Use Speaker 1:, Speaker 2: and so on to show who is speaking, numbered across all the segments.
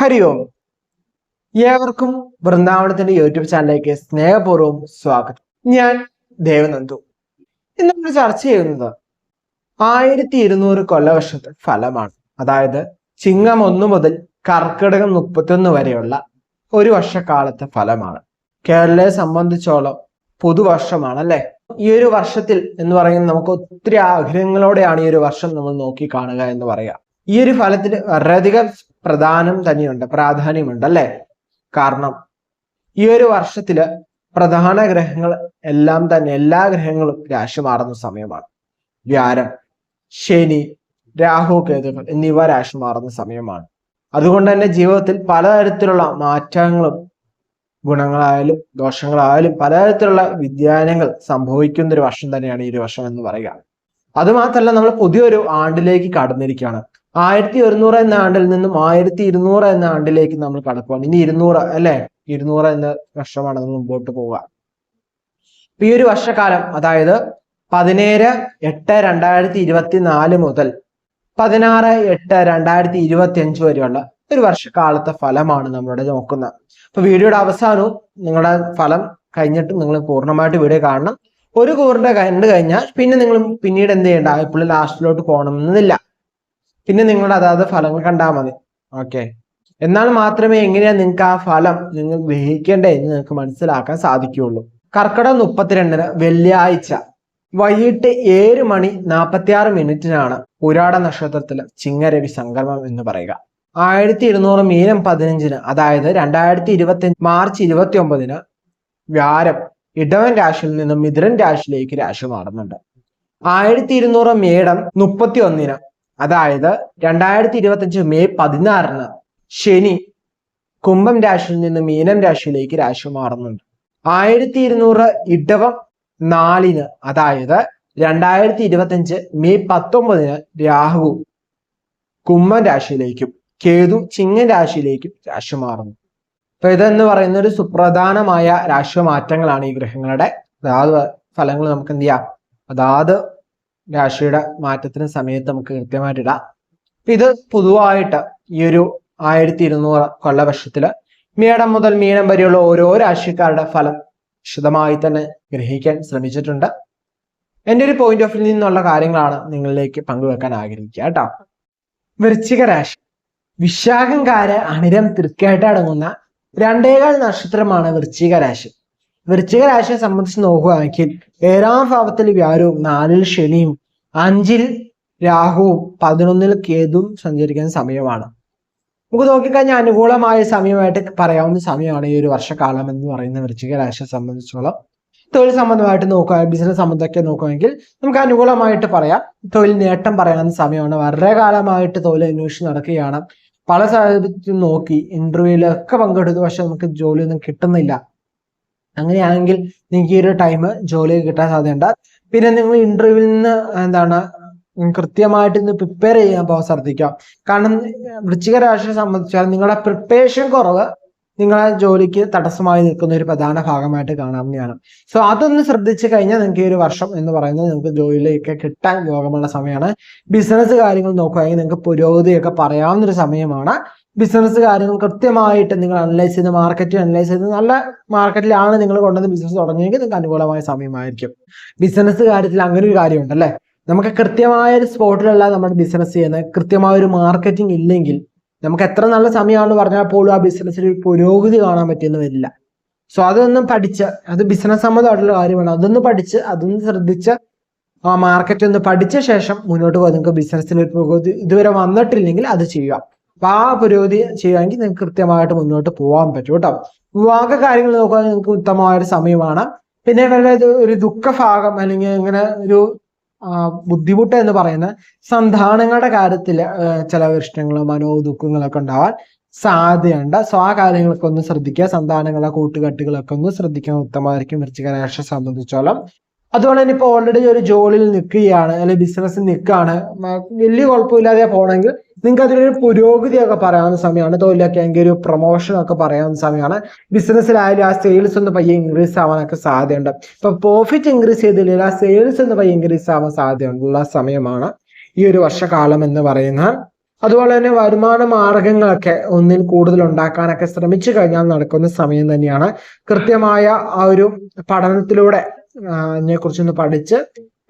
Speaker 1: ഹരി ഓം ഏവർക്കും വൃന്ദാവനത്തിന്റെ യൂട്യൂബ് ചാനലിലേക്ക് സ്നേഹപൂർവം സ്വാഗതം. ഞാൻ ദേവനന്ദു. ഇന്ന് നമ്മൾ ചർച്ച ചെയ്യുന്നത് ആയിരത്തി ഇരുന്നൂറ് കൊല്ലവർഷത്തെ ഫലമാണ്. അതായത് ചിങ്ങം ഒന്നു മുതൽ കർക്കിടകം മുപ്പത്തൊന്ന് വരെയുള്ള ഒരു വർഷക്കാലത്തെ ഫലമാണ്. കേരളയെ സംബന്ധിച്ചോളം പുതുവർഷമാണ് അല്ലെ ഈ ഒരു വർഷത്തിൽ എന്ന് പറയുന്നത് നമുക്ക് ഒത്തിരി ആഗ്രഹങ്ങളോടെയാണ് ഈ ഒരു വർഷം നമ്മൾ നോക്കി കാണുക എന്ന് പറയാം. ഈ ഒരു ഫലത്തിന് വളരെയധികം പ്രധാനം തന്നെയുണ്ട് പ്രാധാന്യമുണ്ട് അല്ലെ? കാരണം ഈ ഒരു വർഷത്തിൽ പ്രധാന ഗ്രഹങ്ങൾ എല്ലാം തന്നെ എല്ലാ ഗ്രഹങ്ങളും രാശി മാറുന്ന സമയമാണ്. വ്യാരം ശനി രാഹു കേതുക്കൾ എന്നിവ രാശി മാറുന്ന സമയമാണ്. അതുകൊണ്ട് തന്നെ ജീവിതത്തിൽ പലതരത്തിലുള്ള മാറ്റങ്ങളും ഗുണങ്ങളായാലും ദോഷങ്ങളായാലും പലതരത്തിലുള്ള വ്യതിയാനങ്ങൾ സംഭവിക്കുന്ന ഒരു വർഷം തന്നെയാണ് ഈ ഒരു വർഷം എന്ന് പറയുക. അതുമാത്രമല്ല നമ്മൾ പുതിയൊരു ആണ്ടിലേക്ക് കടന്നിരിക്കുകയാണ്. ആയിരത്തി ഒരുന്നൂറ് എന്ന ആണ്ടിൽ നിന്നും ആയിരത്തി ഇരുന്നൂറ് എന്ന ആണ്ടിലേക്ക് നമ്മൾ കടക്കുകയാണ് ഇനി ഇരുന്നൂറ് അല്ലെ? ഇരുന്നൂറ് എന്ന വർഷമാണ് നമ്മൾ മുമ്പോട്ട് പോവുക. ഈ ഒരു വർഷക്കാലം അതായത് പതിനേഴ് എട്ട് രണ്ടായിരത്തി ഇരുപത്തി നാല് മുതൽ പതിനാറ് എട്ട് രണ്ടായിരത്തി ഇരുപത്തി അഞ്ച് വരെയുള്ള ഒരു വർഷക്കാലത്തെ ഫലമാണ് നമ്മളിവിടെ നോക്കുന്നത്. അപ്പൊ വീഡിയോയുടെ അവസാനവും നിങ്ങളുടെ ഫലം കഴിഞ്ഞിട്ട് നിങ്ങൾ പൂർണമായിട്ട് വീഡിയോ കാണണം. ഒരു കൂറിന്റെ കണ്ടു കഴിഞ്ഞാൽ പിന്നെ നിങ്ങൾ പിന്നീട് എന്ത് ചെയ്യണ്ട? ഇപ്പോൾ ലാസ്റ്റിലോട്ട് പോകണമെന്നില്ല. പിന്നെ നിങ്ങൾ അതാത് ഫലങ്ങൾ കണ്ടാൽ മതി. ഓക്കെ എന്നാൽ മാത്രമേ എങ്ങനെയാ നിങ്ങൾക്ക് ആ ഫലം നിങ്ങൾ ഗ്രഹിക്കേണ്ടേ എന്ന് നിങ്ങൾക്ക് മനസ്സിലാക്കാൻ സാധിക്കുകയുള്ളൂ. കർക്കിടകം മുപ്പത്തിരണ്ടിന് വെള്ളിയാഴ്ച വൈകിട്ട് ഏഴ് മണി നാൽപ്പത്തിയാറ് മിനിറ്റിനാണ് പുരാട നക്ഷത്രത്തിലെ ചിങ്ങരവി സംക്രമം എന്ന് പറയുക. ആയിരത്തി ഇരുന്നൂറ് മീനം പതിനഞ്ചിന് അതായത് രണ്ടായിരത്തി ഇരുപത്തി മാർച്ച് ഇരുപത്തി ഒമ്പതിന് വ്യാരം ഇടവൻ രാശിയിൽ നിന്നും മിഥുരൻ രാശിയിലേക്ക് രാശി മാറുന്നുണ്ട്. ആയിരത്തി ഇരുന്നൂറ് മേടം മുപ്പത്തി ഒന്നിന് അതായത് രണ്ടായിരത്തി ഇരുപത്തി അഞ്ച് മെയ് പതിനാറിന് ശനി കുംഭം രാശിയിൽ നിന്ന് മീനം രാശിയിലേക്ക് രാശി മാറുന്നുണ്ട്. ആയിരത്തി ഇരുന്നൂറ് ഇടവം നാലിന് അതായത് രണ്ടായിരത്തി ഇരുപത്തി അഞ്ച് മെയ് പത്തൊമ്പതിന് രാഹു കുംഭം രാശിയിലേക്കും കേതു ചിങ്ങൻ രാശിയിലേക്കും രാശി മാറുന്നു. അപ്പൊ ഇതെന്ന് പറയുന്ന ഒരു സുപ്രധാനമായ രാശി മാറ്റങ്ങളാണ് ഈ ഗ്രഹങ്ങളുടെ. അതാത് ഫലങ്ങൾ നമുക്ക് എന്ത് ചെയ്യാം? അതാത് രാശിയുടെ മാറ്റത്തിന് സമയത്ത് നമുക്ക് കൃത്യമായിട്ട് ഇടാം. ഇത് പൊതുവായിട്ട് ഈ ഒരു ആയിരത്തി ഇരുന്നൂറ് കൊല്ലവർഷത്തിൽ മേടം മുതൽ മീനം വരെയുള്ള ഓരോ രാശിക്കാരുടെ ഫലം വിശദമായി തന്നെ ഗ്രഹിക്കാൻ ശ്രമിച്ചിട്ടുണ്ട്. എന്റെ ഒരു പോയിന്റ് ഓഫ് വ്യൂ നിന്നുള്ള കാര്യങ്ങളാണ് നിങ്ങളിലേക്ക് പങ്കുവെക്കാൻ ആഗ്രഹിക്കുക കേട്ടോ. വൃശ്ചിക രാശി. വിശാഖംകാര അണിരം തൃക്കായിട്ട് അടങ്ങുന്ന രണ്ടേകാൽ നക്ഷത്രമാണ് വൃശ്ചിക രാശി. വൃശ്ചിക രാശിയെ സംബന്ധിച്ച് നോക്കുകയാണെങ്കിൽ ഏഴാം ഭാവത്തിൽ വ്യാരവും നാലിൽ ശനിയും അഞ്ചിൽ രാഹുവും പതിനൊന്നിൽ കേതുവും സഞ്ചരിക്കുന്ന സമയമാണ്. നമുക്ക് നോക്കിക്കഴിഞ്ഞാൽ അനുകൂലമായ സമയമായിട്ട് പറയാവുന്ന സമയമാണ് ഈ ഒരു വർഷക്കാലം എന്ന് പറയുന്ന വൃശ്ചിക രാശിയെ സംബന്ധിച്ചോളം തൊഴിൽ സംബന്ധമായിട്ട് നോക്കുക ബിസിനസ് സംബന്ധമൊക്കെ നോക്കുകയെങ്കിൽ നമുക്ക് അനുകൂലമായിട്ട് പറയാം. തൊഴിൽ നേട്ടം പറയാവുന്ന സമയമാണ്. വളരെ കാലമായിട്ട് തൊഴിൽ അന്വേഷിച്ച് നടക്കുകയാണ്. പല സാഹചര്യത്തിലും നോക്കി ഇന്റർവ്യൂവിലൊക്കെ പങ്കെടുത്തു പക്ഷെ നമുക്ക് ജോലിയൊന്നും കിട്ടുന്നില്ല. അങ്ങനെയാണെങ്കിൽ നിങ്ങൾക്ക് ഈ ഒരു ടൈം ജോലി കിട്ടാൻ സാധ്യതയുണ്ട്. പിന്നെ നിങ്ങൾ ഇന്റർവ്യൂവിൽ നിന്ന് എന്താണ് കൃത്യമായിട്ട് ഇന്ന് പ്രിപ്പയർ ചെയ്യാൻ പോകാൻ ശ്രദ്ധിക്കുക. കാരണം വൃശ്ചിക രാശിയെ സംബന്ധിച്ചാൽ നിങ്ങളുടെ പ്രിപ്പറേഷൻ കുറവ് നിങ്ങളെ ജോലിക്ക് തടസ്സമായി നിൽക്കുന്ന ഒരു പ്രധാന ഭാഗമായിട്ട് കാണാവുന്നതാണ്. സോ അതൊന്ന് ശ്രദ്ധിച്ചു കഴിഞ്ഞാൽ നിങ്ങൾക്ക് ഈ ഒരു വർഷം എന്ന് പറയുന്നത് നിങ്ങൾക്ക് ജോലിയിലേക്ക് കിട്ടാൻ യോഗമുള്ള സമയമാണ്. ബിസിനസ് കാര്യങ്ങൾ നോക്കുകയാണെങ്കിൽ നിങ്ങൾക്ക് പുരോഗതിയൊക്കെ പറയാവുന്ന ഒരു സമയമാണ്. ബിസിനസ് കാര്യങ്ങൾ കൃത്യമായിട്ട് നിങ്ങൾ അനലൈസ് ചെയ്ത് മാർക്കറ്റ് അനലൈസ് ചെയ്ത് നല്ല മാർക്കറ്റിലാണ് നിങ്ങൾ കൊണ്ടുവന്ന് ബിസിനസ് തുടങ്ങിയെങ്കിൽ നിങ്ങൾക്ക് അനുകൂലമായ സമയമായിരിക്കും. ബിസിനസ് കാര്യത്തിൽ അങ്ങനെ ഒരു കാര്യമുണ്ട് അല്ലേ? നമുക്ക് കൃത്യമായ ഒരു സ്പോട്ടിലല്ല നമ്മൾ ബിസിനസ് ചെയ്യുന്നത്. കൃത്യമായ ഒരു മാർക്കറ്റിംഗ് ഇല്ലെങ്കിൽ നമുക്ക് എത്ര നല്ല സമയമാണെന്ന് പറഞ്ഞാൽ പോലും ആ ബിസിനസ്സിൽ പുരോഗതി കാണാൻ പറ്റിയെന്ന് വരില്ല. സോ അതൊന്നും പഠിച്ച് അത് ബിസിനസ് സംബന്ധമായിട്ടുള്ള കാര്യമാണ്. അതൊന്ന് പഠിച്ച് അതൊന്ന് ശ്രദ്ധിച്ച് ആ മാർക്കറ്റ് ഒന്ന് പഠിച്ച ശേഷം മുന്നോട്ട് പോകാൻ നിങ്ങൾക്ക് ബിസിനസ്സിൽ ഒരു പുരോഗതി ഇതുവരെ വന്നിട്ടില്ലെങ്കിൽ അത് ചെയ്യുക. അപ്പൊ ആ പുരോഗതി ചെയ്യുകയാണെങ്കിൽ നിങ്ങൾക്ക് കൃത്യമായിട്ട് മുന്നോട്ട് പോകാൻ പറ്റും കേട്ടോ. വിവാഹ കാര്യങ്ങൾ നോക്കുക നിങ്ങൾക്ക് ഉത്തമമായ ഒരു സമയമാണ്. പിന്നെ ഇത് ഒരു ദുഃഖഭാഗം അല്ലെങ്കിൽ ഇങ്ങനെ ഒരു ബുദ്ധിമുട്ട് എന്ന് പറയുന്ന സന്താനങ്ങളുടെ കാര്യത്തിൽ ചില പ്രശ്നങ്ങളും മനോദുഃഖങ്ങളൊക്കെ ഉണ്ടാവാൻ സാധ്യതയുണ്ട്. സോ ആ കാര്യങ്ങളൊക്കെ ഒന്ന് ശ്രദ്ധിക്കുക. സന്താനങ്ങളെ കൂട്ടുകെട്ടുകളൊക്കെ ഒന്ന് ശ്രദ്ധിക്കാൻ ഉത്തമമായിരിക്കും. വൃശ്ചിക രാശിയെ സംബന്ധിച്ചോളം. അതുപോലെ തന്നെ ഇപ്പോൾ ഓൾറെഡി ഒരു ജോലിയിൽ നിൽക്കുകയാണ് അല്ലെങ്കിൽ ബിസിനസ്സിൽ നിൽക്കുകയാണ് വലിയ കുഴപ്പമില്ലാതെ പോകണമെങ്കിൽ നിങ്ങൾക്ക് അതിലൊരു പുരോഗതിയൊക്കെ പറയാവുന്ന സമയമാണ്. തൊഴിലൊക്കെ എങ്കിൽ ഒരു പ്രൊമോഷൻ ഒക്കെ പറയാവുന്ന സമയമാണ്. ബിസിനസ്സിലായാലും ആ സെയിൽസ് ഒന്ന് പയ്യെ ഇൻക്രീസ് ആവാനൊക്കെ സാധ്യതയുണ്ട്. ഇപ്പൊ പ്രോഫിറ്റ് ഇൻക്രീസ് ചെയ്തില്ലെങ്കിൽ ആ സെയിൽസ് ഒന്ന് പയ്യെ ഇൻക്രീസ് ആവാൻ സാധ്യതയുള്ള സമയമാണ് ഈ ഒരു വർഷകാലം എന്ന് പറയുന്ന അതുപോലെ തന്നെ വരുമാന മാർഗങ്ങളൊക്കെ ഒന്നിൽ കൂടുതൽ ഉണ്ടാക്കാനൊക്കെ ശ്രമിച്ചു കഴിഞ്ഞാൽ നടക്കുന്ന സമയം തന്നെയാണ്. കൃത്യമായ ആ ഒരു പഠനത്തിലൂടെ അതിനെ കുറിച്ചൊന്ന് പഠിച്ച്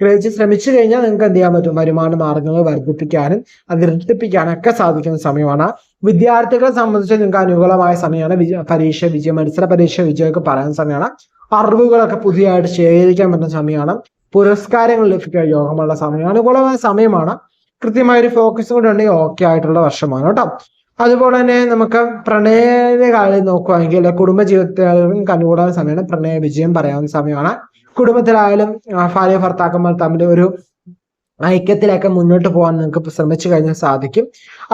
Speaker 1: ഗ്രഹിച്ച് ശ്രമിച്ചു കഴിഞ്ഞാൽ നിങ്ങൾക്ക് എന്ത് ചെയ്യാൻ പറ്റും? വരുമാന മാർഗങ്ങൾ വർദ്ധിപ്പിക്കാനും അത് ഇരട്ടിപ്പിക്കാനും ഒക്കെ സാധിക്കുന്ന സമയമാണ്. വിദ്യാർത്ഥികളെ സംബന്ധിച്ച് നിങ്ങൾക്ക് അനുകൂലമായ സമയമാണ്. പരീക്ഷ വിജയം മത്സര പരീക്ഷ വിജയമൊക്കെ പറയുന്ന സമയമാണ്. അറിവുകളൊക്കെ പുതിയതായിട്ട് ശേഖരിക്കാൻ പറ്റുന്ന സമയമാണ്. പുരസ്കാരങ്ങൾ ലഭിക്കാൻ യോഗമുള്ള സമയമാണ്. അനുകൂലമായ സമയമാണ്. കൃത്യമായ ഒരു ഫോക്കസ് കൂടെ ഉണ്ടെങ്കിൽ ഓക്കെ ആയിട്ടുള്ള വർഷമാണ് കേട്ടോ. അതുപോലെ തന്നെ നമുക്ക് പ്രണയ കാര്യം നോക്കുകയാണെങ്കിൽ കുടുംബ ജീവിതത്തിൽ അനുകൂലമായ സമയമാണ്. പ്രണയ വിജയം പറയാവുന്ന സമയമാണ്. കുടുംബത്തിലായാലും ഭാര്യ ഭർത്താക്കന്മാർ തമ്മിൽ ഒരു ഐക്യത്തിലൊക്കെ മുന്നോട്ട് പോകാൻ നിങ്ങൾക്ക് ശ്രമിച്ചു കഴിഞ്ഞാൽ സാധിക്കും.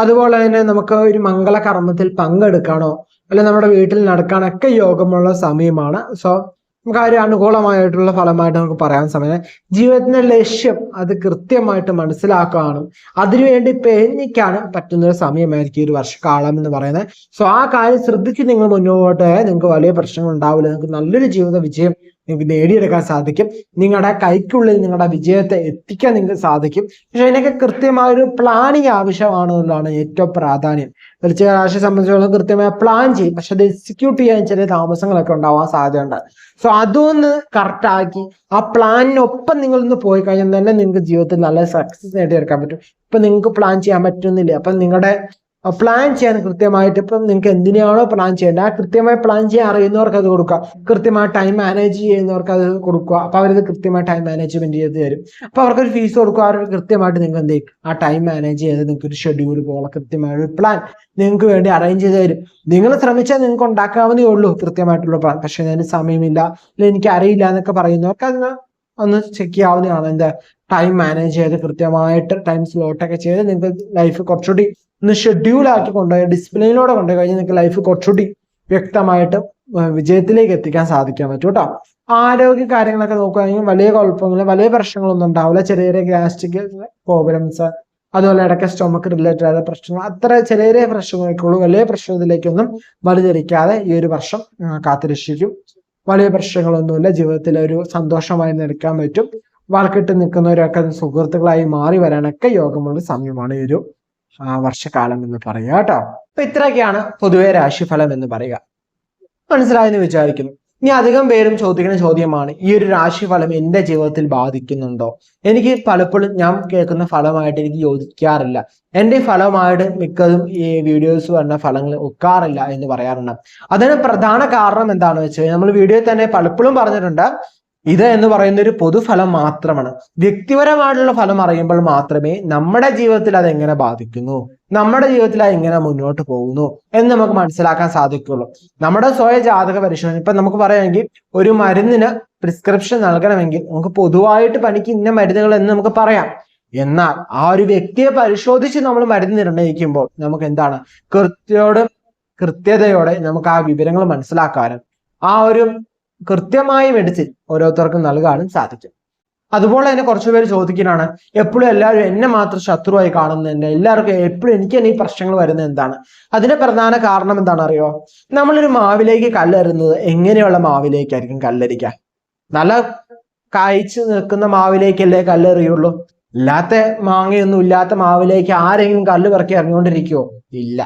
Speaker 1: അതുപോലെ തന്നെ നമുക്ക് ഒരു മംഗള കർമ്മത്തിൽ പങ്കെടുക്കാനോ അല്ലെ നമ്മുടെ വീട്ടിൽ നടക്കാനൊക്കെ യോഗമുള്ള സമയമാണ്. സോ നമുക്ക് ആ ഒരു അനുകൂലമായിട്ടുള്ള ഫലമായിട്ട് നമുക്ക് പറയാൻ സമയം ജീവിതത്തിന്റെ ലക്ഷ്യം അത് കൃത്യമായിട്ട് മനസ്സിലാക്കാനും അതിനുവേണ്ടി പ്രയത്നിക്കാനും പറ്റുന്ന ഒരു സമയമായിരിക്കും ഈ ഒരു വർഷക്കാലം എന്ന് പറയുന്നത്. സോ ആ കാര്യം ശ്രദ്ധിച്ച് നിങ്ങൾ മുന്നോട്ട് നിങ്ങൾക്ക് വലിയ പ്രശ്നങ്ങൾ ഉണ്ടാവില്ല. നിങ്ങൾക്ക് നല്ലൊരു ജീവിത വിജയം നിങ്ങൾക്ക് നേടിയെടുക്കാൻ സാധിക്കും. നിങ്ങളുടെ കൈക്കുള്ളിൽ നിങ്ങളുടെ വിജയത്തെ എത്തിക്കാൻ നിങ്ങൾക്ക് സാധിക്കും. പക്ഷെ അതിനൊക്കെ കൃത്യമായ ഒരു പ്ലാനിങ് ആവശ്യമാണ് എന്നുള്ളതാണ് ഏറ്റവും പ്രാധാന്യം. തീർച്ചയായും രാശിയെ സംബന്ധിച്ചിടത്തോളം കൃത്യമായ പ്ലാൻ ചെയ്യും. പക്ഷെ അത് എക്സിക്യൂട്ട് ചെയ്യാൻ ചെറിയ താമസങ്ങളൊക്കെ ഉണ്ടാവാൻ സാധ്യതയുണ്ട്. സോ അതൊന്ന് കറക്റ്റാക്കി ആ പ്ലാനിനൊപ്പം നിങ്ങളൊന്ന് പോയി കഴിഞ്ഞാൽ തന്നെ നിങ്ങൾക്ക് ജീവിതത്തിൽ നല്ല സക്സസ് നേടിയെടുക്കാൻ പറ്റും. ഇപ്പൊ നിങ്ങൾക്ക് പ്ലാൻ ചെയ്യാൻ പറ്റുന്നില്ല. അപ്പൊ നിങ്ങളുടെ പ്ലാൻ ചെയ്യാൻ കൃത്യമായിട്ട് ഇപ്പം നിങ്ങൾക്ക് എന്തിനാണോ പ്ലാൻ ചെയ്യേണ്ടത്? ആ കൃത്യമായി പ്ലാൻ ചെയ്യാൻ അറിയുന്നവർക്ക് അത് കൊടുക്കുക. കൃത്യമായി ടൈം മാനേജ് ചെയ്യുന്നവർക്ക് അത് കൊടുക്കുക. അപ്പൊ അവരത് കൃത്യമായി ടൈം മാനേജ്മെന്റ് ചെയ്ത് തരും. അപ്പൊ അവർക്കൊരു ഫീസ് കൊടുക്കുക. അവർ കൃത്യമായിട്ട് നിങ്ങൾക്ക് എന്ത് ചെയ്യും? ആ ടൈം മാനേജ് ചെയ്ത് നിങ്ങൾക്ക് ഒരു ഷെഡ്യൂൾ പോലെ കൃത്യമായ ഒരു പ്ലാൻ നിങ്ങൾക്ക് വേണ്ടി അറേഞ്ച് ചെയ്ത് തരും. നിങ്ങൾ ശ്രമിച്ചാൽ നിങ്ങൾക്ക് ഉണ്ടാക്കാവുന്നേ ഉള്ളൂ കൃത്യമായിട്ടുള്ള പ്ലാൻ പക്ഷെ അതിന് സമയമില്ല അല്ലെങ്കിൽ എനിക്ക് അറിയില്ല എന്നൊക്കെ പറയുന്നവർക്ക് അതിന് ഒന്ന് ചെക്ക് ചെയ്യാവുന്നതാണ്. എന്താ? ടൈം മാനേജ് ചെയ്ത് കൃത്യമായിട്ട് ടൈം സ്ലോട്ടൊക്കെ ചെയ്ത് നിങ്ങൾക്ക് ലൈഫ് കുറച്ചുകൂടി ഒന്ന് ഷെഡ്യൂൾ ആക്കി കൊണ്ടുപോയി ഡിസിപ്ലിനിലൂടെ കൊണ്ടുപോയി കഴിഞ്ഞാൽ നിങ്ങൾക്ക് ലൈഫ് കുറച്ചുകൂടി വ്യക്തമായിട്ട് വിജയത്തിലേക്ക് എത്തിക്കാൻ സാധിക്കാൻ പറ്റും കേട്ടോ. ആരോഗ്യ കാര്യങ്ങളൊക്കെ നോക്കുകയാണെങ്കിൽ വലിയ കുഴപ്പങ്ങളും വലിയ പ്രശ്നങ്ങളൊന്നും ഉണ്ടാവില്ല. ചെറിയ ചെറിയ ഗ്യാസ്ട്രിക് പ്രോബ്ലംസ് അതുപോലെ ഇടയ്ക്ക് സ്റ്റൊമക്ക് റിലേറ്റഡ് ആയ പ്രശ്നങ്ങൾ അത്ര ചെറിയ ചെറിയ പ്രശ്നങ്ങൾക്കുള്ളൂ. വലിയ പ്രശ്നത്തിലേക്കൊന്നും വലുതിരിക്കാതെ ഈ ഒരു വർഷം കാത്തിരക്ഷിക്കും. വലിയ പ്രശ്നങ്ങളൊന്നുമില്ല. ജീവിതത്തിൽ ഒരു സന്തോഷമായി നിൽക്കാൻ പറ്റും. വാർക്കിട്ട് നിൽക്കുന്നവരൊക്കെ സുഹൃത്തുക്കളായി മാറി വരാനൊക്കെ യോഗമുള്ള സമയമാണ് ഈ ഒരു വർഷക്കാലം എന്ന് പറയുക കേട്ടോ. അപ്പൊ ഇത്രയൊക്കെയാണ് പൊതുവെ രാശിഫലം എന്ന് പറയുക. മനസ്സിലായെന്ന് വിചാരിക്കുന്നു. ഇനി അധികം പേരും ചോദിക്കുന്ന ചോദ്യമാണ് ഈ ഒരു രാശിഫലം എന്റെ ജീവിതത്തിൽ ബാധിക്കുന്നുണ്ടോ? എനിക്ക് പലപ്പോഴും ഞാൻ കേൾക്കുന്ന ഫലമായിട്ട് എനിക്ക് യോജിക്കാറില്ല. എന്റെ ഫലമായിട്ട് മിക്കതും ഈ വീഡിയോസ് വരുന്ന ഫലങ്ങൾ ഒക്കാറില്ല എന്ന് പറയാറുണ്ട്. അതിന് പ്രധാന കാരണം എന്താണെന്ന് വെച്ച് നമ്മൾ വീഡിയോയിൽ തന്നെ പലപ്പോഴും പറഞ്ഞിട്ടുണ്ട് ഇത് എന്ന് പറയുന്ന ഒരു പൊതുഫലം മാത്രമാണ്. വ്യക്തിപരമായിട്ടുള്ള ഫലം അറിയുമ്പോൾ മാത്രമേ നമ്മുടെ ജീവിതത്തിൽ അത് എങ്ങനെ ബാധിക്കുന്നു. നമ്മുടെ ജീവിതത്തിൽ എങ്ങനെ മുന്നോട്ട് പോകുന്നു എന്ന് നമുക്ക് മനസ്സിലാക്കാൻ സാധിക്കുള്ളൂ. നമ്മുടെ സ്വയ ജാതക പരിശോധന ഇപ്പൊ നമുക്ക് പറയുകയാണെങ്കിൽ ഒരു മരുന്നിന് പ്രിസ്ക്രിപ്ഷൻ നൽകണമെങ്കിൽ നമുക്ക് പൊതുവായിട്ട് പനിക്ക് ഇന്ന മരുന്നുകൾ എന്ന് നമുക്ക് പറയാം. എന്നാൽ ആ ഒരു വ്യക്തിയെ പരിശോധിച്ച് നമ്മൾ മരുന്ന് നിർണയിക്കുമ്പോൾ നമുക്ക് എന്താണ്? കൃത്യയോട് കൃത്യതയോടെ നമുക്ക് ആ വിവരങ്ങൾ മനസ്സിലാക്കാനും ആ ഒരു കൃത്യമായ മെഡിസിൻ ഓരോരുത്തർക്കും നൽകാനും സാധിക്കും. അതുപോലെ തന്നെ കുറച്ചു പേര് ചോദിക്കുന്നതാണ് എപ്പോഴും എല്ലാവരും എന്നെ മാത്രം ശത്രുവായി കാണുന്നുണ്ട് എല്ലാവർക്കും എപ്പോഴും എനിക്ക് തന്നെ ഈ പ്രശ്നങ്ങൾ വരുന്നത് എന്താണ്? അതിന്റെ പ്രധാന കാരണം എന്താണ് അറിയോ നമ്മളൊരു മാവിലേക്ക് കല്ലെറുന്നത് എങ്ങനെയുള്ള മാവിലേക്കായിരിക്കും കല്ലെറിക്കുക നല്ല കായ്ച്ചു നിൽക്കുന്ന മാവിലേക്കല്ലേ കല്ലെറിയുള്ളൂ? ഇല്ലാത്ത മാങ്ങയൊന്നും ഇല്ലാത്ത മാവിലേക്ക് ആരെങ്കിലും കല്ല് പിറക്കി ഇറങ്ങിക്കൊണ്ടിരിക്കുവോ ഇല്ല.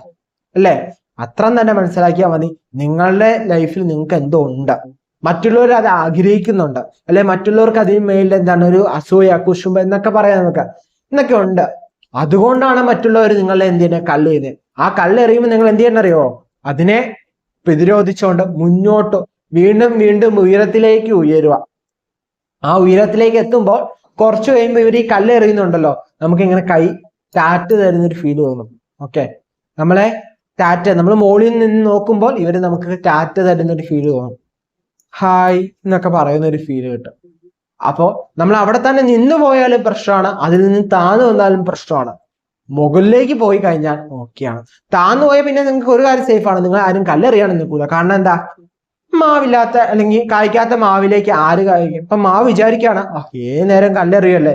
Speaker 1: അല്ലേ? അത്രം തന്നെ മനസ്സിലാക്കിയാൽ മതി. നിങ്ങളുടെ ലൈഫിൽ നിങ്ങൾക്ക് എന്തോ ഉണ്ട്. മറ്റുള്ളവർ അത് ആഗ്രഹിക്കുന്നുണ്ട്. അല്ലെ മറ്റുള്ളവർക്ക് അതിന് മേലിൽ എന്താണ് ഒരു അസൂയ കുശുമ്പ എന്നൊക്കെ പറയാം നമുക്ക്. എന്നൊക്കെ ഉണ്ട്. അതുകൊണ്ടാണ് മറ്റുള്ളവർ നിങ്ങളെ എന്ത് ചെയ്യുന്നത് കല്ല് ചെയ്യുന്നത് ആ കല്ല് എറിയുമ്പോൾ നിങ്ങൾ എന്ത് ചെയ്യണം അറിയോ? അതിനെ പ്രതിരോധിച്ചുകൊണ്ട് മുന്നോട്ട് വീണ്ടും വീണ്ടും ഉയരത്തിലേക്ക് ഉയരുക. ആ ഉയരത്തിലേക്ക് എത്തുമ്പോൾ കുറച്ച് കഴിയുമ്പോൾ ഇവർ ഈ കല്ല് എറിയുന്നുണ്ടല്ലോ നമുക്ക് ഇങ്ങനെ കൈ ടാറ്റ് തരുന്ന ഒരു ഫീൽ തോന്നും. ഓക്കെ നമ്മളെ ടാറ്റ് നമ്മൾ മുകളിൽ നിന്ന് നോക്കുമ്പോൾ ഇവർ നമുക്ക് ടാറ്റ് തരുന്ന ഒരു ഫീൽ തോന്നും. ഹായ് എന്നൊക്കെ പറയുന്ന ഒരു ഫീൽ കിട്ടും. അപ്പോൾ നമ്മൾ അവിടെ തന്നെ നിന്ന് പോയാലും പ്രശ്നമാണ് അതിൽ നിന്ന് താന്നു വന്നാലും പ്രശ്നമാണ്. മുകളിലേക്ക് പോയി കഴിഞ്ഞാൽ ഓക്കെയാണ്. താന്നു പോയാൽ പിന്നെ നിങ്ങൾക്ക് ഒരു കാര്യം സേഫ് ആണ് നിങ്ങൾ ആരും കല്ലെറിയാണ് നിൽക്കൂല. കാരണം എന്താ? മാവില്ലാത്ത അല്ലെങ്കിൽ കായ്ക്കാത്ത മാവിലേക്ക് ആര് കായ്ക്കും? ഇപ്പൊ മാവ് വിചാരിക്കുകയാണ് ഏ നേരം കല്ലെറിയല്ലേ?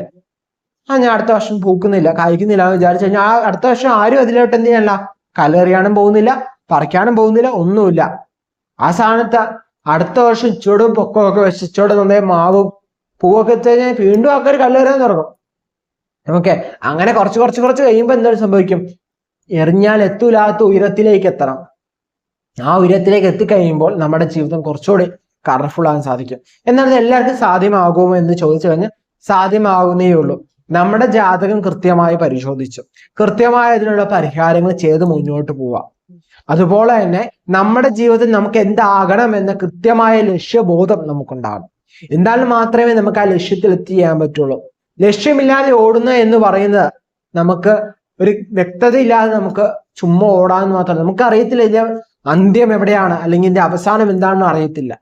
Speaker 1: ആ ഞാൻ അടുത്ത വർഷം പൂക്കുന്നില്ല കായ്ക്കുന്നില്ല എന്ന് വിചാരിച്ചു കഴിഞ്ഞാൽ ആ അടുത്ത വർഷം ആരും അതിലോട്ട് എന്ത് ചെയ്യാനല്ല കല്ലെറിയാനും പോകുന്നില്ല പറിക്കാനും പോകുന്നില്ല ഒന്നുമില്ല. ആ സ്ഥാനത്ത് അടുത്ത വർഷം ഇച്ചോടും പൊക്കമൊക്കെ വെച്ച് ഇച്ചോട് നന്നായി മാവും പൂവൊക്കെ എത്തി കഴിഞ്ഞാൽ വീണ്ടും ആൾക്കാർ വരാൻ തുടങ്ങും. നമുക്ക് അങ്ങനെ കുറച്ച് കുറച്ച് കുറച്ച് കഴിയുമ്പോൾ എന്താണ് സംഭവിക്കും? എറിഞ്ഞാൽ എത്തൂലാത്ത ഉയരത്തിലേക്ക് എത്തണം. ആ ഉയരത്തിലേക്ക് എത്തിക്കഴിയുമ്പോൾ നമ്മുടെ ജീവിതം കുറച്ചുകൂടി കളർഫുൾ ആകാൻ സാധിക്കും. എന്നാൽ എല്ലാവർക്കും സാധ്യമാകുമോ എന്ന് ചോദിച്ചു കഴിഞ്ഞാൽ സാധ്യമാകുന്നേ ഉള്ളൂ. നമ്മുടെ ജാതകം കൃത്യമായി പരിശോധിച്ചു. കൃത്യമായ അതിനുള്ള പരിഹാരങ്ങൾ ചെയ്ത് മുന്നോട്ട് പോവാം. അതുപോലെ തന്നെ നമ്മുടെ ജീവിതത്തിൽ നമുക്ക് എന്താകണം എന്ന കൃത്യമായ ലക്ഷ്യബോധം നമുക്കുണ്ടാകണം. എന്നാൽ മാത്രമേ നമുക്ക് ആ ലക്ഷ്യത്തിൽ എത്തിയാൻ പറ്റുള്ളൂ. ലക്ഷ്യമില്ലാതെ ഓടുന്ന എന്ന് പറയുന്നത് നമുക്ക് ഒരു വ്യക്തത ഇല്ലാതെ നമുക്ക് ചുമ്മാ ഓടാന്ന് മാത്രമല്ല. നമുക്ക് അറിയത്തില്ല ഇതിന്റെ അന്ത്യം എവിടെയാണ് അല്ലെങ്കിൽ ഇതിന്റെ അവസാനം എന്താണെന്ന് അറിയത്തില്ല.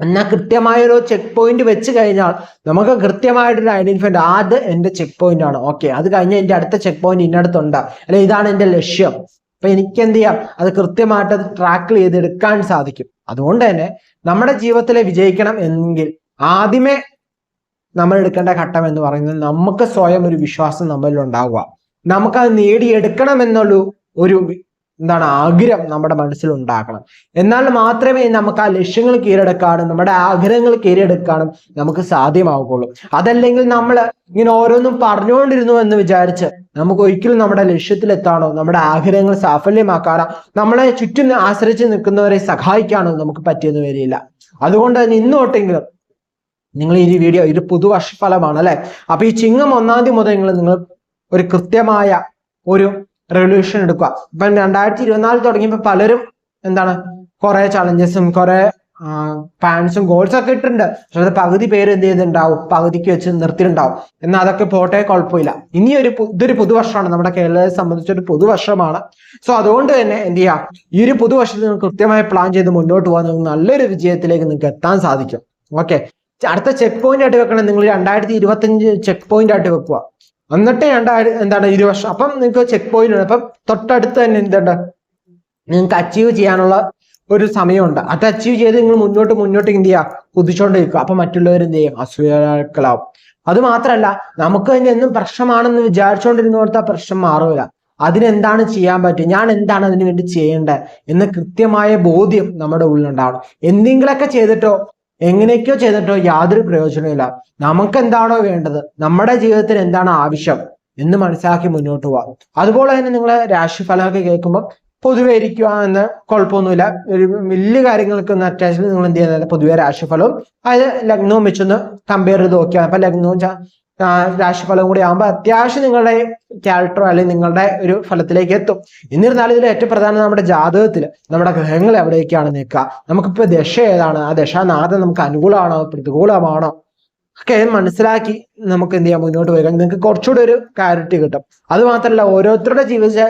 Speaker 1: എന്നാൽ കൃത്യമായ ഒരു ചെക്ക് പോയിന്റ് വെച്ച് കഴിഞ്ഞാൽ നമുക്ക് കൃത്യമായിട്ടൊരു ഐഡന്റിഫൈ ഉണ്ട്. അത് എന്റെ ചെക്ക് പോയിന്റ് ആണ്. ഓക്കെ അത് കഴിഞ്ഞ് എന്റെ അടുത്ത ചെക്ക് പോയിന്റ് ഇന്നടുത്തുണ്ട്. അല്ലെ ഇതാണ് എന്റെ ലക്ഷ്യം. അപ്പൊ എനിക്ക് എന്ത് ചെയ്യാം അത് കൃത്യമായിട്ട് ട്രാക്ക് ചെയ്തെടുക്കാൻ സാധിക്കും. അതുകൊണ്ട് തന്നെ നമ്മുടെ ജീവിതത്തിൽ വിജയിക്കണം എങ്കിൽ ആദ്യമേ നമ്മൾ എടുക്കേണ്ട ഘട്ടം എന്ന് പറയുന്നത് നമുക്ക് സ്വയം ഒരു വിശ്വാസം നമ്മളിൽ ഉണ്ടാവുക. നമുക്ക് അത് നേടിയെടുക്കണം എന്നുള്ള ഒരു എന്താണ് ആഗ്രഹം നമ്മുടെ മനസ്സിൽ ഉണ്ടാക്കണം എന്നാൽ മാത്രമേ നമുക്ക് ആ ലക്ഷ്യങ്ങൾ കീഴടക്കാനും നമ്മുടെ ആഗ്രഹങ്ങൾ കീഴടക്കാനും നമുക്ക് സാധ്യമാവുകയുള്ളൂ. അതല്ലെങ്കിൽ നമ്മൾ ഇങ്ങനെ ഓരോന്നും പറഞ്ഞുകൊണ്ടിരുന്നു എന്ന് വിചാരിച്ച് നമുക്ക് ഒരിക്കലും നമ്മുടെ ലക്ഷ്യത്തിലെത്താനോ നമ്മുടെ ആഗ്രഹങ്ങൾ സാഫല്യമാക്കാനോ നമ്മളെ ചുറ്റും ആശ്രയിച്ച് നിൽക്കുന്നവരെ സഹായിക്കാനോ നമുക്ക് പറ്റിയെന്ന് വരില്ല. അതുകൊണ്ട് തന്നെ ഇന്നോട്ടെങ്കിലും നിങ്ങൾ ഈ വീഡിയോ ഇത് പുതുവർഷ ഫലമാണ് അല്ലെ? അപ്പൊ ഈ ചിങ്ങം ഒന്നാം തീയതി മുതൽ നിങ്ങൾ നിങ്ങൾ ഒരു കൃത്യമായ ഒരു റെവല്യൂഷൻ എടുക്കുക. ഇപ്പം രണ്ടായിരത്തി ഇരുപത്തിനാല് തുടങ്ങിയപ്പോൾ പലരും എന്താണ് കുറെ ചലഞ്ചസും കുറെ പാൻസും ഗോൾസും ഒക്കെ ഇട്ടിട്ടുണ്ട്. പക്ഷെ അത് പകുതി പേര് എന്ത് ചെയ്തിട്ടുണ്ടാവും പകുതിക്ക് വെച്ച് നിർത്തിയിട്ടുണ്ടാവും. എന്നാൽ അതൊക്കെ പോട്ടെ കുഴപ്പമില്ല. ഇനി ഒരു ഇതൊരു പുതുവർഷമാണ്. നമ്മുടെ കേരളത്തെ സംബന്ധിച്ച് ഒരു പുതുവർഷമാണ്. സോ അതുകൊണ്ട് തന്നെ എന്ത് ചെയ്യാം ഈ ഒരു പുതുവർഷത്തിൽ നിങ്ങൾ കൃത്യമായി പ്ലാൻ ചെയ്ത് മുന്നോട്ട് പോകാൻ നിങ്ങൾക്ക് നല്ലൊരു വിജയത്തിലേക്ക് നിങ്ങൾക്ക് എത്താൻ സാധിക്കും. ഓക്കെ അടുത്ത ചെക്ക് പോയിന്റ് ആയിട്ട് വെക്കണം നിങ്ങൾ രണ്ടായിരത്തി ഇരുപത്തഞ്ച് ചെക്ക് പോയിന്റ് ആയിട്ട് വെക്കുക. എന്നിട്ട് രണ്ടായിരം എന്താണ് ഇരു വർഷം. അപ്പം നിങ്ങൾക്ക് ചെക്ക് പോയിന്റ് ഉണ്ട്. അപ്പം തൊട്ടടുത്ത് തന്നെ എന്തുണ്ട്? നിങ്ങൾക്ക് അച്ചീവ് ചെയ്യാനുള്ള ഒരു സമയമുണ്ട്. അത് അച്ചീവ് ചെയ്ത് നിങ്ങൾ മുന്നോട്ട് മുന്നോട്ട് എന്ത് ചെയ്യുക? കുതിച്ചുകൊണ്ടിരിക്കുക അപ്പൊ മറ്റുള്ളവർ എന്ത് ചെയ്യും? അസൂയാക്കളാവും അത് മാത്രമല്ല നമുക്ക് തന്നെ എന്നും പ്രശ്നമാണെന്ന് വിചാരിച്ചുകൊണ്ടിരുന്നോടത്ത് പ്രശ്നം മാറൂല. അതിനെന്താണ് ചെയ്യാൻ പറ്റും ഞാൻ എന്താണ് അതിനു വേണ്ടി ചെയ്യേണ്ടത്? എന്ന കൃത്യമായ ബോധ്യം നമ്മുടെ ഉള്ളിലുണ്ടാവണം. എന്തെങ്കിലുമൊക്കെ ചെയ്തിട്ടോ എങ്ങനെയൊക്കെയോ ചെയ്തിട്ടോ യാതൊരു പ്രയോജനമില്ല നമുക്ക് എന്താണോ വേണ്ടത്? നമ്മുടെ ജീവിതത്തിന് എന്താണ് ആവശ്യം എന്ന് മനസ്സിലാക്കി മുന്നോട്ട് പോവാം. അതുപോലെ തന്നെ നിങ്ങൾ രാശിഫലമൊക്കെ കേൾക്കുമ്പോൾ പൊതുവെ ഇരിക്കുക എന്ന് കുഴപ്പമൊന്നുമില്ല. ഒരു വലിയ കാര്യങ്ങൾക്ക് ഒന്ന് നിങ്ങൾ എന്ത് ചെയ്യുന്നില്ല പൊതുവെ രാശിഫലവും അതായത് ലഗ്നവും വെച്ചൊന്ന് കമ്പയർ ചെയ്ത് നോക്കിയാൽ അപ്പൊ ലഗ്നവും രാശിഫലവും കൂടി ആകുമ്പോൾ അത്യാവശ്യം നിങ്ങളുടെ ക്യാരക്ടറോ അല്ലെങ്കിൽ നിങ്ങളുടെ ഒരു ഫലത്തിലേക്ക് എത്തും. എന്നിരുന്നാലും ഇതിൽ ഏറ്റവും പ്രധാനം നമ്മുടെ ജാതകത്തിൽ നമ്മുടെ ഗ്രഹങ്ങൾ എവിടേക്കാണ് നിൽക്കുക? നമുക്കിപ്പോൾ ദശ ഏതാണ്? ആ ദശാനാഥം നമുക്ക് അനുകൂലമാണോ? പ്രതികൂലമാണോ? ഒക്കെ മനസ്സിലാക്കി നമുക്ക് എന്ത് ചെയ്യാം? മുന്നോട്ട് പോയി നിങ്ങൾക്ക് കുറച്ചുകൂടി ഒരു ക്ലാരിറ്റി കിട്ടും. അത് മാത്രമല്ല ഓരോരുത്തരുടെ ജീവിത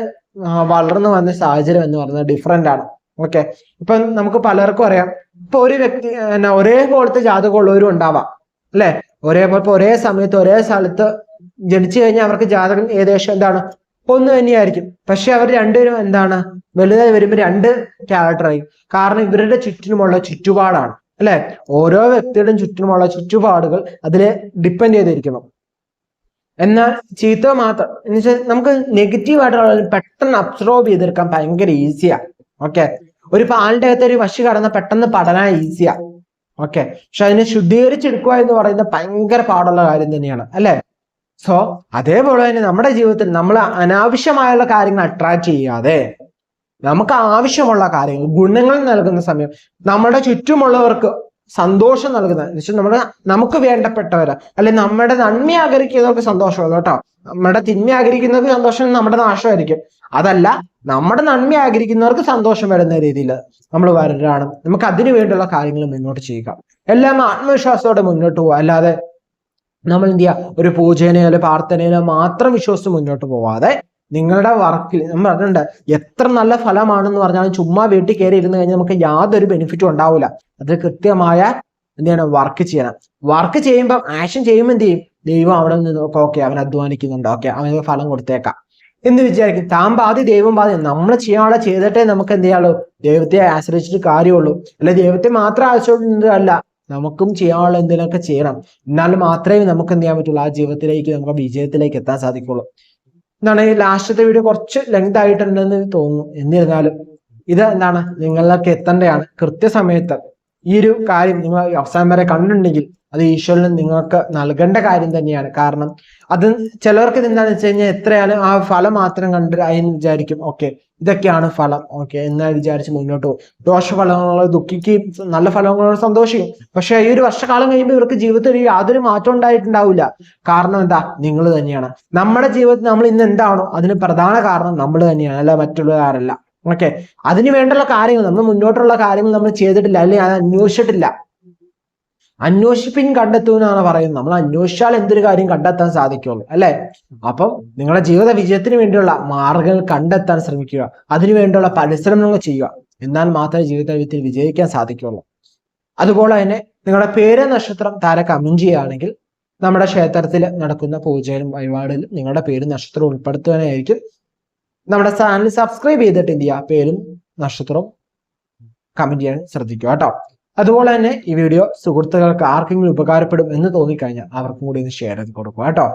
Speaker 1: വളർന്നു വന്ന സാഹചര്യം എന്ന് പറയുന്നത് ഡിഫറെന്റ് ആണ്. ഓക്കെ ഇപ്പൊ നമുക്ക് പലർക്കും അറിയാം. ഇപ്പൊ ഒരു വ്യക്തി എന്നാ ഒരേപോലത്തെ ജാതകമുള്ളവരും ഉണ്ടാവാം. അല്ലെ? ഒരേപോലെ ഒരേ സമയത്ത് ഒരേ സ്ഥലത്ത് ജനിച്ചു കഴിഞ്ഞാൽ അവർക്ക് ജാതകം ഏകദേശം എന്താണ്? ഒന്ന് തന്നെയായിരിക്കും. പക്ഷെ അവർ രണ്ടുപേരും എന്താണ്? വലുതായി വരുമ്പോൾ രണ്ട് ക്യാരക്ടറായി കാരണം ഇവരുടെ ചുറ്റിനുമുള്ള ചുറ്റുപാടാണ്. അല്ലെ? ഓരോ വ്യക്തിയുടെയും ചുറ്റിനുമുള്ള ചുറ്റുപാടുകൾ അതിലെ ഡിപ്പെൻഡ് ചെയ്തിരിക്കണം. എന്നാൽ ചീത്ത മാത്രം. എന്ന് വെച്ചാൽ നമുക്ക് നെഗറ്റീവ് ആയിട്ടുള്ള പെട്ടെന്ന് അബ്സോർബ് ചെയ്തെടുക്കാൻ ഭയങ്കര ഈസിയാ ഓക്കെ ഒരു പാലിന്റെ അകത്ത് ഒരു വശി കടന്ന പെട്ടെന്ന് പടരാൻ ഈസിയാ ഓക്കെ പക്ഷെ അതിനെ ശുദ്ധീകരിച്ചെടുക്കുക എന്ന് പറയുന്നത് ഭയങ്കര പാടുള്ള കാര്യം തന്നെയാണ്. അല്ലെ? സോ അതേപോലെ തന്നെ നമ്മുടെ ജീവിതത്തിൽ നമ്മൾ അനാവശ്യമായുള്ള കാര്യങ്ങൾ അട്രാക്ട് ചെയ്യാതെ നമുക്ക് ആവശ്യമുള്ള കാര്യങ്ങൾ ഗുണങ്ങൾ നൽകുന്ന സമയം നമ്മുടെ ചുറ്റുമുള്ളവർക്ക് സന്തോഷം നൽകുന്നത്. എന്ന് വെച്ചാൽ നമ്മുടെ നമുക്ക് വേണ്ടപ്പെട്ടവര് അല്ലെ നമ്മുടെ നന്മ ആഗ്രഹിക്കുന്നവർക്ക് സന്തോഷമല്ല കേട്ടോ. നമ്മുടെ തിന്മ ആഗ്രഹിക്കുന്നവർക്ക് സന്തോഷം നമ്മുടെ നാശമായിരിക്കും. അതല്ല നമ്മുടെ നന്മ ആഗ്രഹിക്കുന്നവർക്ക് സന്തോഷം വരുന്ന രീതിയിൽ നമ്മൾ വരരാണ്. നമുക്ക് അതിനു വേണ്ടിയുള്ള കാര്യങ്ങൾ മുന്നോട്ട് ചെയ്യുക. എല്ലാം ആത്മവിശ്വാസത്തോടെ മുന്നോട്ട് പോവുക. അല്ലാതെ നമ്മൾ എന്ത് ചെയ്യുക? ഒരു പൂജേനയോ അല്ലെ പ്രാർത്ഥനയിലോ മാത്രം വിശ്വസിച്ച് മുന്നോട്ട് പോവാതെ നിങ്ങളുടെ വർക്കിൽ നമ്മൾ പറഞ്ഞിട്ടുണ്ട് എത്ര നല്ല ഫലമാണെന്ന് പറഞ്ഞാലും ചുമ്മാ വീട്ടിൽ കയറി ഇരുന്ന് കഴിഞ്ഞാൽ നമുക്ക് യാതൊരു ബെനിഫിറ്റും ഉണ്ടാവില്ല അത് കൃത്യമായ എന്താണ് വർക്ക് ചെയ്യണം. വർക്ക് ചെയ്യുമ്പോൾ ആക്ഷൻ ചെയ്യുമ്പോൾ എന്ത് ചെയ്യും? ദൈവം അവിടെ നിന്ന് നോക്കാം ഓക്കെ അവൻ അധ്വാനിക്കുന്നുണ്ട്. ഓക്കെ അവന് ഫലം കൊടുത്തേക്കാം. എന്ന് വിചാരിക്കും. താൻ പാതി ദൈവം പാതി നമ്മൾ ചെയ്യാനുള്ള ചെയ്തിട്ടേ നമുക്ക് എന്ത് ചെയ്യാനുള്ളൂ ദൈവത്തെ ആശ്രയിച്ചിട്ട് കാര്യമുള്ളൂ. അല്ലെ ദൈവത്തെ മാത്രം ആശ്രയിച്ചിട്ടല്ല നമുക്കും ചെയ്യാനുള്ള എന്തെങ്കിലുമൊക്കെ ചെയ്യണം. എന്നാൽ മാത്രമേ നമുക്ക് എന്ത് ചെയ്യാൻ പറ്റുള്ളൂ? ആ ജീവിതത്തിലേക്ക് നമുക്ക് വിജയത്തിലേക്ക് എത്താൻ സാധിക്കുള്ളൂ. എന്താണ് ലാസ്റ്റത്തെ വീഡിയോ കുറച്ച് ലെങ്ത് ആയിട്ടുണ്ടെന്ന് തോന്നുന്നു. എന്നിരുന്നാലും ഇത് എന്താണ് നിങ്ങളിലേക്ക് എത്തേണ്ടതാണ് കൃത്യസമയത്ത് ഈ ഒരു കാര്യം നിങ്ങൾ അവസാനം വരെ കണ്ടിട്ടുണ്ടെങ്കിൽ അത് ഈശ്വരന് നിങ്ങൾക്ക് നൽകേണ്ട കാര്യം തന്നെയാണ്. കാരണം അത് ചിലവർക്ക് എന്താണെന്ന് വെച്ച് കഴിഞ്ഞാൽ എത്രയാണ് ആ ഫലം മാത്രം കണ്ട് അതിന് വിചാരിക്കും ഓക്കെ ഇതൊക്കെയാണ് ഫലം. ഓക്കെ എന്നാൽ വിചാരിച്ച് മുന്നോട്ട് പോകും. ദോഷഫലങ്ങളോ ദുഃഖിക്കുകയും നല്ല ഫലങ്ങളോട് സന്തോഷിക്കും. പക്ഷെ ഈ ഒരു വർഷക്കാലം കഴിയുമ്പോൾ ഇവർക്ക് ജീവിതത്തിൽ യാതൊരു മാറ്റം ഉണ്ടായിട്ടുണ്ടാവില്ല. കാരണം എന്താ? നിങ്ങൾ തന്നെയാണ്. നമ്മുടെ ജീവിതത്തിൽ നമ്മൾ ഇന്ന് എന്താണോ അതിന് പ്രധാന കാരണം നമ്മൾ തന്നെയാണ് അല്ല മറ്റുള്ളവരല്ല ഓക്കെ? അതിന് വേണ്ടുള്ള കാര്യങ്ങൾ നമ്മൾ മുന്നോട്ടുള്ള കാര്യങ്ങൾ നമ്മൾ ചെയ്തിട്ടില്ല അല്ലെങ്കിൽ അത് അന്വേഷിച്ചിട്ടില്ല. അന്വേഷിപ്പിൻ കണ്ടെത്തൂ എന്നാണ് പറയുന്നത്. നമ്മൾ അന്വേഷിച്ചാൽ എന്തൊരു കാര്യം കണ്ടെത്താൻ സാധിക്കുള്ളൂ അല്ലെ? അപ്പം നിങ്ങളുടെ ജീവിത വിജയത്തിന് വേണ്ടിയുള്ള മാർഗങ്ങൾ കണ്ടെത്താൻ ശ്രമിക്കുക. അതിനു വേണ്ടിയുള്ള പരിശ്രമങ്ങൾ ചെയ്യുക. എന്നാൽ മാത്രമേ ജീവിതത്തിൽ വിജയിക്കാൻ സാധിക്കുള്ളൂ. അതുപോലെ തന്നെ നിങ്ങളുടെ പേര് നക്ഷത്രം താര കമന്റ് ചെയ്യുകയാണെങ്കിൽ നമ്മുടെ ക്ഷേത്രത്തിൽ നടക്കുന്ന പൂജയിലും വഴിപാടിലും നിങ്ങളുടെ പേര് നക്ഷത്രം ഉൾപ്പെടുത്തുവാനായിരിക്കും. നമ്മുടെ ചാനൽ സബ്സ്ക്രൈബ് ചെയ്തിട്ട് ചെയ്യുക? പേരും നക്ഷത്രവും കമന്റ് ചെയ്യാൻ ശ്രദ്ധിക്കുക കേട്ടോ. അതുപോലെ തന്നെ ഈ വീഡിയോ സുഹൃത്തുക്കൾക്ക് ആർക്കെങ്കിലും ഉപകാരപ്പെടും എന്ന് തോന്നിക്കഴിഞ്ഞാൽ അവർക്കും കൂടി ഒന്ന് ഷെയർ ചെയ്ത് കൊടുക്കുക കേട്ടോ.